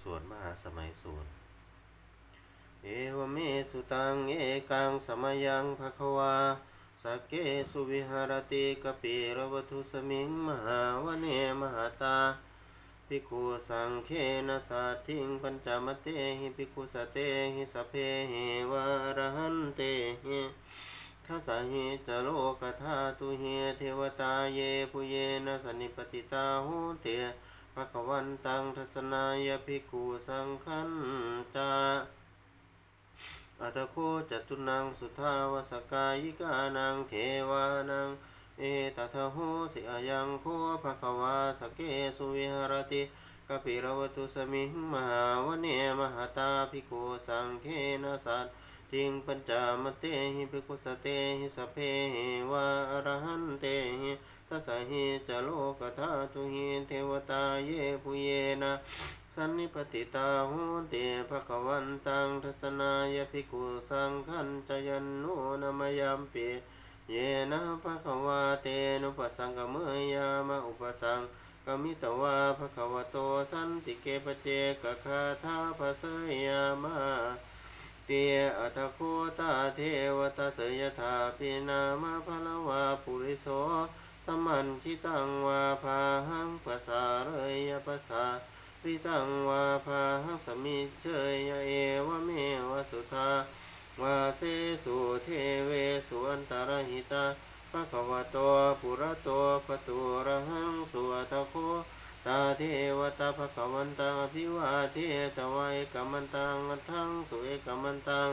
สวดมหาสมัยสูตร เอวเมสุตัง เอกังสมยังภควาสักเกสุวิหารติกปิรวทุสมิงมหาวเนมหาตาภิกขุสังเคนะสัตถิงปัญจมเตหิภิกขุสเตหิสเพหิวะระหันเตหิทัสหิจโลกธาตุเฮเทวตาเยปุเยนะสนนิปติตาโหเต ภะคะวันตังทัสนายภิกขุสังขันจาอัตโคจตุนังสุทาวสกายิกานังเทวานัง เอตถะโหสิอายังโคภะควาสเกสุวิหารติกปิรวตุสมิงมหาวเนมหาตาภิกขุสังเคนะสัต ทิงปัญจามเตหิภิกขุสเตหิสพเพหิวะอรหันเตหิทัสสะหิจโลกธาตุหิเทวตาเยปุเยนะสันนิปติตาโหติภะคะวันตังทัสนายภิกขุสังขันจยันโนนมยัมเปิเยนะภะคะวะเตนุปสังกเมยามะอุปสังกมิตวาภะคะวะโตสันติเกปเจกะคาทาภะเสยามะ เตียอัตโคตาเทวตาเสยธาปินามะภะละวะปุริโสสมันชิตังวาภาหังภาษาเรยภาษาริตังวาภาหังสมิเชยยะเอวะเมวะสุธาวาเสสุเทเวสุอันตรหิตาภะคะวะโตปุระโตปะตุระหังสุอัตโค ตาเทวตาภะคะวันตังอภิวาเทตวายกมมันตังอัตถังสุเอกมันตัง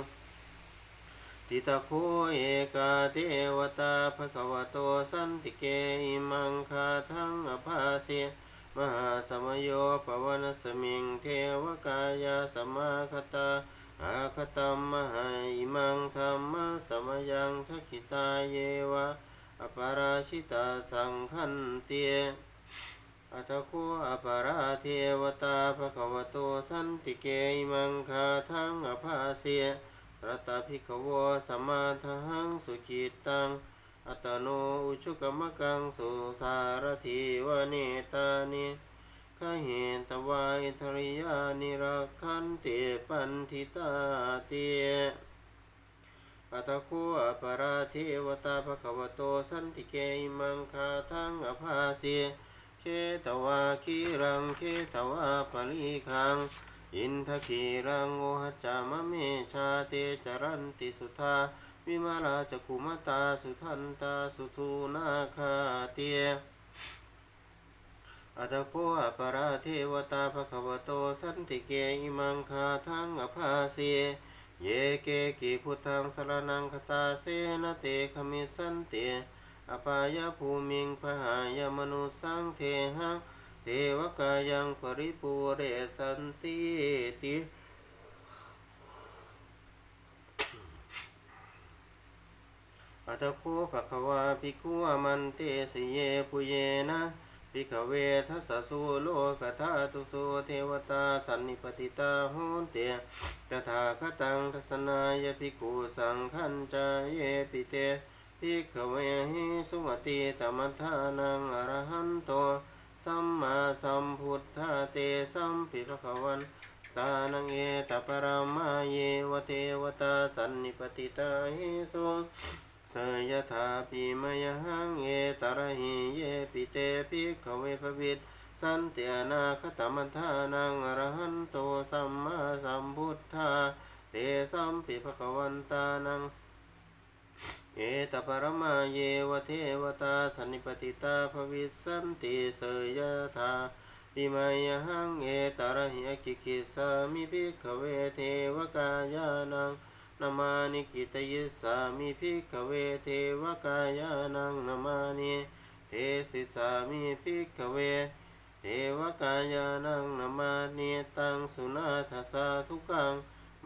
ติตาโคเอกาเทวตาภะคะวะโตสันติเกอิมังคาทังอภาเสมหาสมโยปวนสมิงเทวกายาสมาคตาอาคตัมมหาอิมังธรรมสมยังทักขิตาเยวะอปาราชิตาสังขันเตีย อัตโคอปาราเทวตาภควโตสันติเกอิมังคาทังอภาเสยรัตตภิกขวสมมาทังสุขิตัง อัตโนอุชุกมกังสุสารถิวเนตานิขเหตวายทริยานิรักขันเตปันทิตาเตอัตโคอปาราเทวตาภควโตสันติเกอิมังคาทังอภาเสย เคตวาคีรังเคตวาปลีคัง อินทคีรังโอหัจจามะเมชาเตจรันติสุธาวิมาลาจักขุมตาสุทันตาสุทูนาคาเตียอัตโคอปาราเทวตาภควโตสันติเกอิมังคาทังอภาเสเยเกกิพุทธังสรนังคตาเสนเตขมิสันเต อปายภูมิงพหายมนุสังเทหังเทวกายังปริปูเรสันติติอัตโคภะควาภิกขุอมันเตสิเยปุเยนะภิกขเวทัสสุโลกธาตุสุเทวตาสันนิปติตาโหนเตตถาคตังทัสนายภิกขุสังขันจายเยปิเต ภิกขเวหิสุมติตมัทานังอรหันโต สัมมาสัมพุทธาเตสัมปิภคะวันตานังเอตปรามาเยวเทวตาสันนิปติตาหิสุงสยถาปิมยหังเอตระหิเยปิเตปิขเวภวิตสันเตอนาคตมัทานังอรหันโตสัมมาสัมพุทธาเตสัมปิภควันตานัง เอตปรมาเยวเทวตาสันนิปติตาภวิสันติเสยถาปิมายหังเอตระหิกิคิสามิภิกขเวเทวกายานังนามานิกิตยิสามิภิกขเวเทวกายานังนามานิเทสิสามิภิกขเว เทวกายานังนามานิตังสุนาทสาทุกัง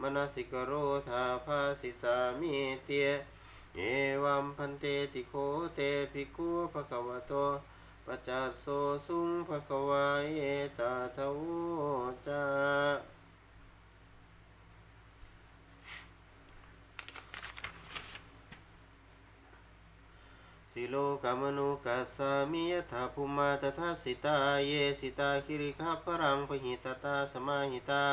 มนสิกโรธาภาสิสามิเต เอวัมพันเตติโคเตภิกขุภะคะวะโตปัจจสโสสุงภะคะวะเอตาทวจาสิโลกามนุกัสสามิยถาภูมาตถาสิตาเยสิตาคิริคาพรังพหิตตาสมาหิตา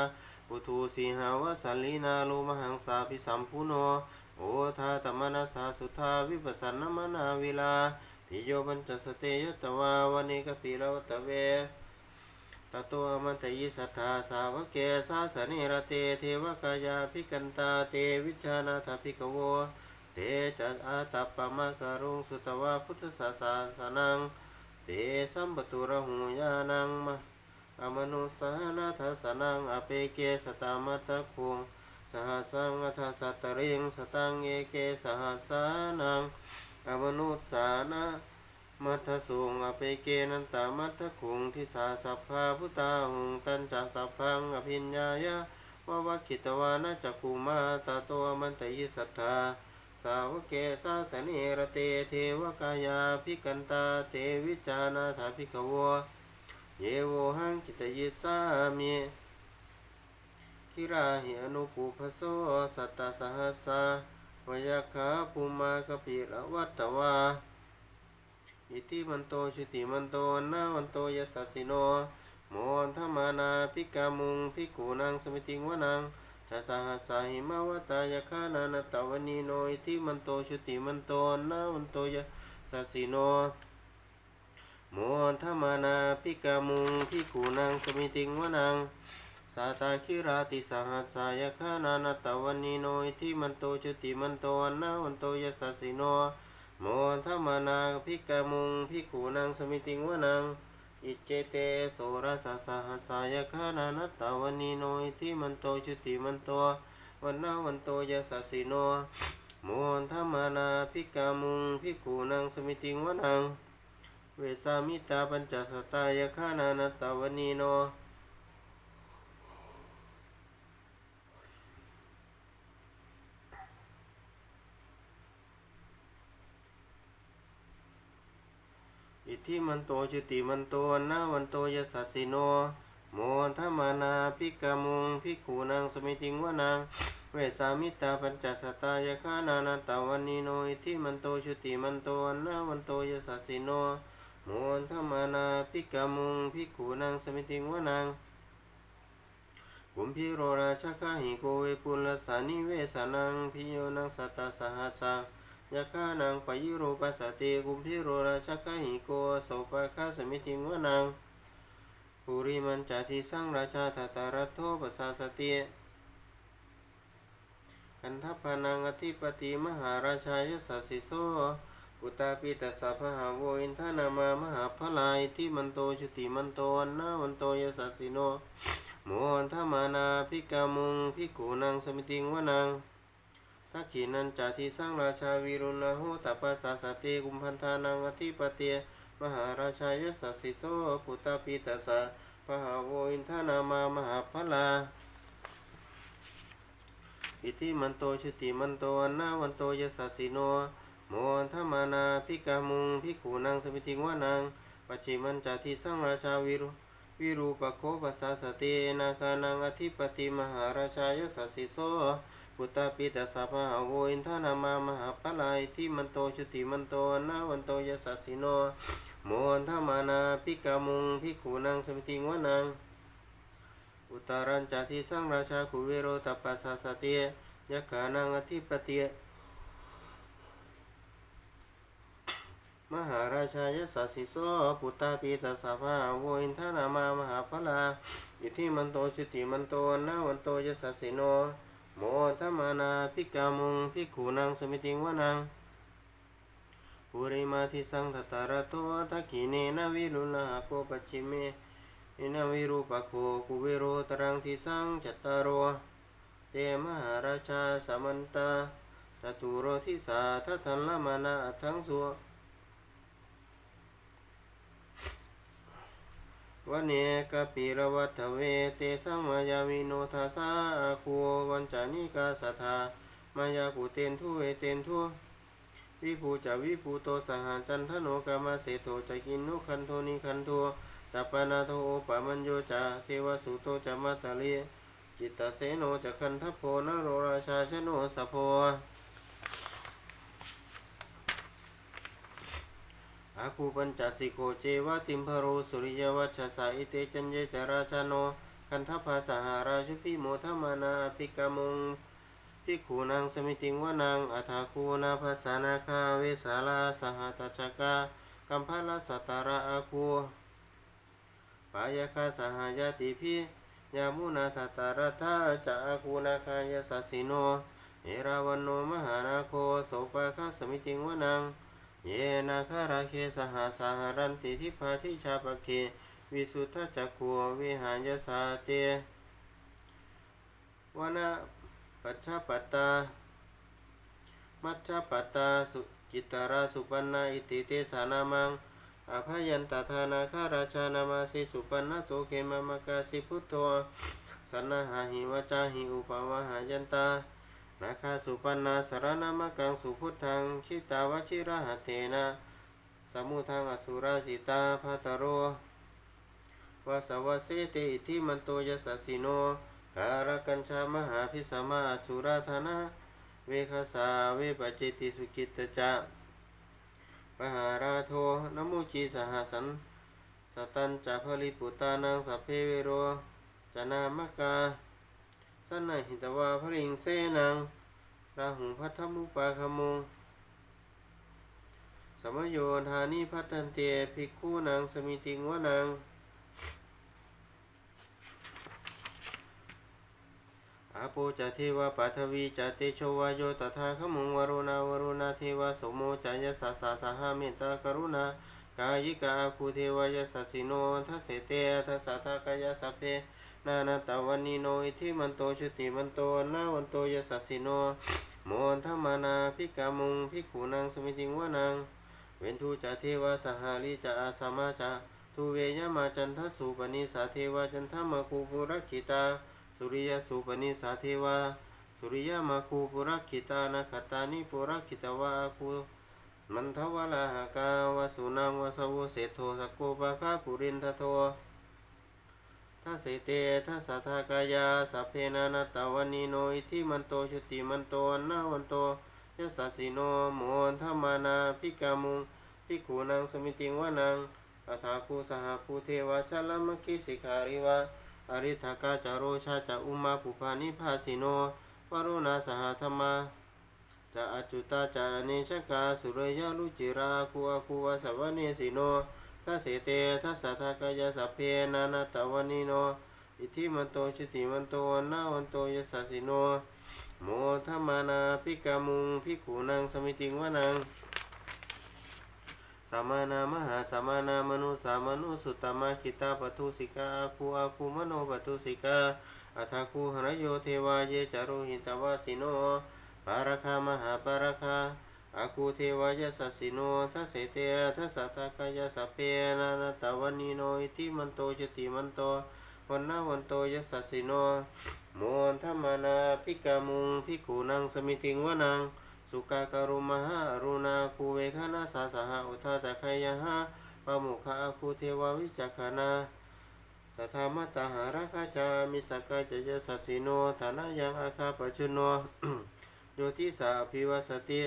ปุถุสีหาวสัลลีนาโลมหังสาพิสัมพุโน โอทาตมนัสสาสุทาวิปัสสนมนาวิลาปิโยบัญจสเตยตวาวเนกปิลวตเวตโตอมันตยิสัทธาสาวกเกสาสนิรเตเทวกายาภิกันตาเตวิชานาถภิกโวเตจัสอาตปะมะกะรุงสุตวะพุทธศาสาสนังเตสัมปตุระหูยานังมะอมนุสานาทสนังอเปเกสตามัตะคง สหัสังอัทสัตตริงสตังเอเกสหัสานังอมนุสานามัทธสุงอเปเกนันตามัทธคุงทิสาสัพพาพุตาหงตันจัสัพพังอภิญญายะวะวะคิตวานะจักกุมาตาโตมันตยิสัทธาสาวเกสาสเนระเตเทวกายาภิกันตาเตวิจานาถาภิกวะเยโวหังกิตยิสามิ คิราหิอนุปุพโสสัตตสหัสสะวยาคาภูมากปิระวัตตวาอิติมันโตชุติมันโตนาวันโตยสัสสิโนโมนธมานาภิกามุงภิกขุนังสมิติงวนังทัสสหัสสาหิมาวตายคานานตวนีโนอิติมันโตชุติมันโตนาวันโตยสัสสิโนโมนธมานาภิกามุงภิกขุนังสมิติงวนัง สาตาคิราติสหัสสายคานานตวันีโนอิติมันโตชุติมันโตนาวันโตยสัสสิโนโมทมนาภิกามุงภิกขุนังสมิติงวนังอิเจเตโสรสสหัสสายคานานตตาวนีโนอิทิมันโตชุติมันโตวันนาวันโตยสัสสิโนโมทมนาภิกามุงภิกขุนังสมิติงวนังเวสามิตาปัญจสตายคานานัตตาวนีโน ทิมันโตชุติมันโตนาวันโตยสัสสิโนโมทมานาภิกามุงภิกขุนังสมิติงวนังเวสามิตาปัญจสตายคานานาตาวันนีโนอิทิมันโตชุติมันโตนาวันโตยสัสสิโนโมทมานาภิกามุงภิกขุนังสมิติงวนังกุมพิโรราชกาหิโกเวปุลสานิเวสานังพิโยนังสัตตาสหัสสัง ยะคานังปยิโรปัสสติกุมพิโรราชกหิโกโสปะคาสมิติงวนังปุริมันจาทิสังราชาทัตารัตโทปัสาสติกันทัพพนังอธิปติมหาราชายสัสสิโสอุตาปิตสัพพหาโวอินทนามามหาพลายที่มันโตชุติมันโตอันนาวันโตยสัสสิโนโมอันทมานาภิกามุงภิกขุนังสมิติงวนัง ทักขินันจาทิสร้างราชาวีรุณโหตปปะสาสติกุมพันธานังอธิปเตียมหาราชายสัสสิโสปุตตปิตาสะพหาโวอินทนามามหาพลาอิติมันโตชุติมันโตอันนาวันโตยสัสสิโนโมอันทมานาภิกามุงภิกขุนังสมิติงวานังปัจฉิมันจาทิสร้างราชาวิรุวิรูปโคปัสสาสตินาคานังอธิปติมหาราชายสัสสิโส พุทธปิตาสะพะหาโวอินทนามามหาปลายที่มันโตชุติมันโตนาวันโตยสัสสิโนโมนทมานาภิกามุงภิกขุนังสมิติงวนังอุตารัญจาทิสังราชาคุเวโรตัปปัสสะสติยะขานังอธิปติมหาราชายสัสสิโสพุทธปิตาสะพะหาโวอินทนามามหาปลาอิทิมันโตชุติมันโตนาวันโตยสัสสิโน โมทมานาภิกามุงภิกขุนังสมิติงวนังปุริมาทิสังทตารโตทักขิเนนวิรุณหโกปชิเมเอนวิรูปโคกุเวโรตรังทิสังจัตตารโรเตมหาราชาสมันตาจตุโรทิสาทัทันลมานาอัตถังสัว วันเนกปิรวัตเวเตสัมายาวิโนทาสาคูวันจานิกาสัทธามายากุเตนทุเวเตนทุวิภูจาวิภูโตสหจันทโนกามาเสโตจะกินนุคันโทนิคันโทจัปนาโทโอปะมัญโยจาเทวสุโตจะมัตตลีจิตตเสโนจะคันทัพโพนโรราชาชโนสะโพ อาคูปัญจสิโกเจวะติมพโรสุริยวัชสาอิเตจันเยจราชโนคันทภาสหาราชุพิโมทมานาภิกามงพิขูนางสมิติงวานางอัฐาคูนาภาษานาคาเวสาลาสหตชกากัมพาลสัตาระอาคูปายาคาสหายาติพิยามุนาทัตตารัธาจะอาคูนาคายสัสสิโนเอราวันโนมหานาโคโสปาคาสมิติงวานาง เยนาคาราเคสหาสหรันติทิพาทิชาปะเควิสุทธจักขัววิหายสาเตวนาปัจฉปัตตา มัจฉปัตตาสุกิตาราสุปันนาอิติเตสานามังอภยันตถานาคาราชานามาสิสุปันนาโตเขมามกาสิพุทโธสันนาหาหิวจาหิอุปาวหายันตา นาคาสุปันนาสารนามกังสุพุทธัง ชิตาวชิระหะเทนะสมุทังอสุราสิตาภัตโรวาสวเสติอิทิมันโตยสสสิโน การกัญชามหาพิสมาอสุราธนะเวคสาเวปจิติสุกิตจะปหาราโทนมุจีสหสันสตันจะพลิปุตานังสัพเพเวโรจนามกา สันนหิตวาพริงเสนังราหุงพัทธมุปาคมุงสมโยธานิพัตันเตภิกขุนางสมิติงวนังอาโปจะเทวาปัทวีจะเตโชวาโยตถาขมุงวรุณาวรุณาเทวาสมโมจายสัสสะสหเมตตากรุณากายิกาคูเทวายสัสสิโนทัสเสเตทัสสะทากายสัพเพ นานาตาวันนิโนอิทิมันโตชุติมันโตนาวันโตยสัสสิโนโมนธรรมานาภิกามุงภิกขุนางสมิติงวานังเวนทูจะเทวาสหาลิจะอาสมาจะทุเวยมาจันทสุปนิสาเทวาจันทมาคูปุรักขิตา สุริยสุปนิสาเทวา สุริยมาคูปุรักขิตานาคตานิปุรักขิตวาคูมันทวลาหากาวาสุนังวาสวเสโทสกโกปะคาปุรินทโท ทัสเสเตทัสสะทากายาสัพเพนานาตาวันนิโนอิทิมันโตชุติมันโตนาวันโตยสสสิโนโมนธรรมานาภิกามุงภิกขุนางสมิติงวานังอัฐาคูสหภูเทวาชลมคิสิการิวะอริทากาจาโรชาจะอุมาปุพานิภาสิโนวรุณาสหธรรมาจะอจุตาจะเนชกาสุรยาลุจิราคูอาคูวาสวเนสิโน ทัสเสเตทัสสะทากายสัพเพนานาตวันนิโน อิทิมันโตชิติมันโตวันาวันโตยสสสิโน โมทมานาภิกามุงภิกขุนางสมิติงวานังสามานามหาสามานามนุสามนุสุตตมะคิตาปทุสิกาอาคูอาคูมโนปทุสิกาอัฏฐาคูหรโยเทวาเยจารุหิตวาสิโนปารคามหา ภูเทวายสัสสิโนทัสเสเตทัสสะทากายสัพเพนานาตวันนิโนอิทิมันโตจติมันโตวันนาวันโตยสัสสิโนโมนธรรมานาภิกามุงภิกขุนังสมิติงวนังสุกาการุมหารุณาคูเวคณาสาสหอุทาตะไคยหะปะมุขะอาคูเทวาวิจักขณาสัทธามัตตาหาราคาจามิสกายจยสัสสิโนฐานะยังอาคาปชุโนโยทิสาภิวสติ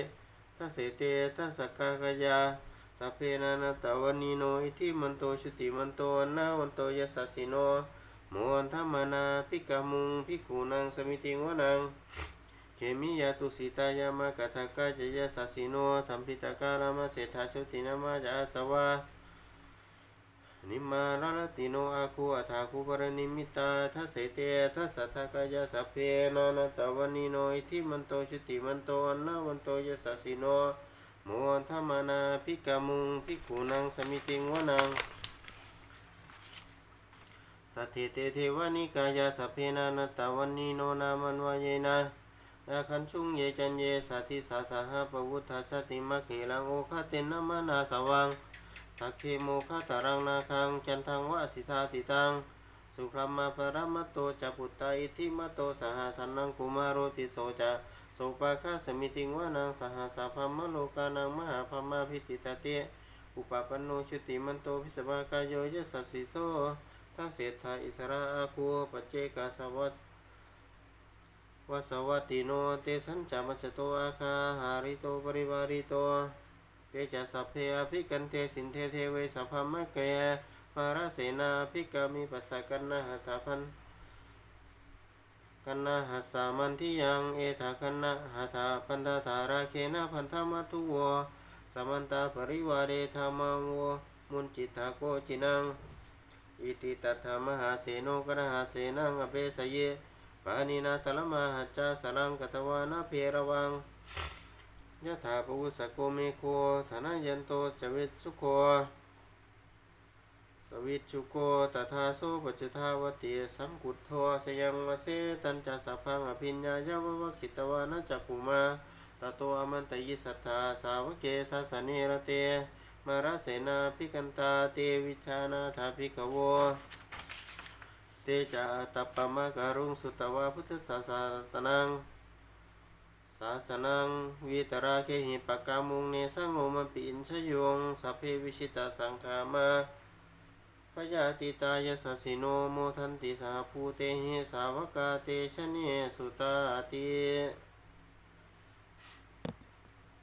ทัสเตทัสสกากยาสัพเพนานาตวันนิโนอิทิมันโตชุติมันโตนาวันโตยสัสสิโนโมนธรรมนาภิกามุงภิกขุนังสมิติงวนังเขมิยาตุสิตายามากทากาจยสัสสิโนสัมพิตากาลามาเศรษฐาชุตินามาจาสวา นิมารารติโนอาคูอัฏฐาคูปรนิมิตาทัสเสเตทัสสะทากายาสัพเพนานาตวันิโนอิทิมันโตชุติมันโตอันนาวันโตยสัสสิโนโมนธรรมานาภิกามุงภิกขุนังสมิติงวนังสัทธิเตเทวานิกายาสัพเพนานาตวันนิโนนามันวายนะยาคันชุงเยจันเยสัทธิสาสหะปวุฒาชติมะเขลังโอคาเตนะมานาสวัง ทักเคโมคาตารังนาคัง จันทังวะสิทาติตัง สุขรัมมาปรมัตโตจะปุตตาอิทิมัตโตสหสันนังกุมารโรติโสจะโสปาคาสมิติงวานังสหสาพัมมโลกานังมหาพัมมาพิติตาเตอุปปันโนชุติมันโตพิสมากายโยยสัสสิโสทัสเสธาอิสระอาคูปเจกาสวัตวสวัตติโนเตสัญจามัจจโตอาคาหาริโตปริวาริโต เตจะสัพเพอภิกันเทสินเทเทเวสัพพมะเกยมาราเสนาภิกามิปัสสะกันนะหัตพันกันนะหัสสามันทิยังเอทากันนะหัตาพันธาธาราเคนะพันธมัตุวะสมันตาปริวาเรธรรมวะมุนจิตาโกจินังอิติตัตถมหาเสโนกระหาเสนังอเปสเยปานินาตละมหัจจาสลังกตวานาเพรวัง ยะถาปุสโกเมโคธนายันโตจเวตสุโคสวิตชุโกตถาโสปจจทาวติสังกุทโทสยังวเสตันจะสัพพังอภิญญายาววกิตวานะจักุมาตโตอมันตยิสัทธาสาวเกสัสเนระเตมาราเสนาภิกันตาเตวิชานาถาภิกโวเตจะตัปปมะการุงสุตวาพุทธศาสตนัง สาสนังวิตราเคหิปกามุงเนสังโนมปิอินชยงสัพเพวิชิตาสังคามาพยาติตายสสิโนโมทันติสาภูเตหิสาวกาเตชะเนสุตาติ